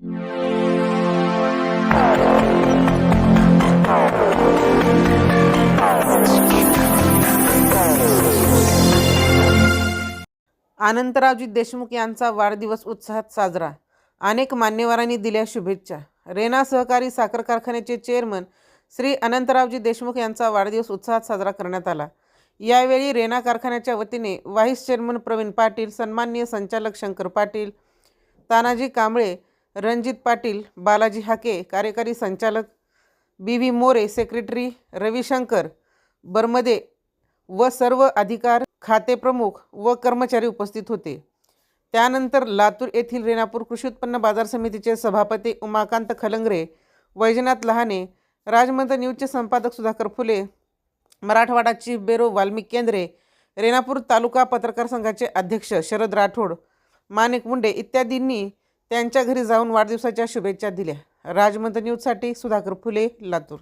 अनंतरावजी देशमुख यांचा वाढदिवस उत्साहात साजरा. अनेक मान्यवरांनी दिल्या शुभेच्छा. रेना सहकारी साखर कारखान्याचे चेअरमन श्री अनंतरावजी देशमुख यांचा वाढदिवस उत्साहात साजरा करण्यात आला. यावेळी रेना कारखान्याच्या वतीने व्हाईस चेअरमन प्रवीण पाटील सन्माननीय संचालक शंकर पाटील तानाजी कांबळे रणजित पाटील बालाजी हाके कार्यकारी संचालक B V More secretary Ravishankar Barmade व सर्व अधिकार खाते प्रमुख व कर्मचारी उपस्थित होते. त्यानंतर लातूर येथील रेणापूर कृषी उत्पन्न बाजार समितीचे सभापती उमाकांत खलंगरे वैजनाथ लहाने राजमंत न्यूजचे संपादक सुधाकर फुले मराठवाडा चीफ बेरो वाल्मिक केंद्रे रेणापूर तालुका पत्रकार संघाचे अध्यक्ष शरद राठोड माणिक मुंडे इत्यादींनी त्यांच्या घरी जाऊन वाढदिवसाच्या शुभेच्छा दिल्या. राजमंत न्यूजसाठी सुधाकर फुले लातूर.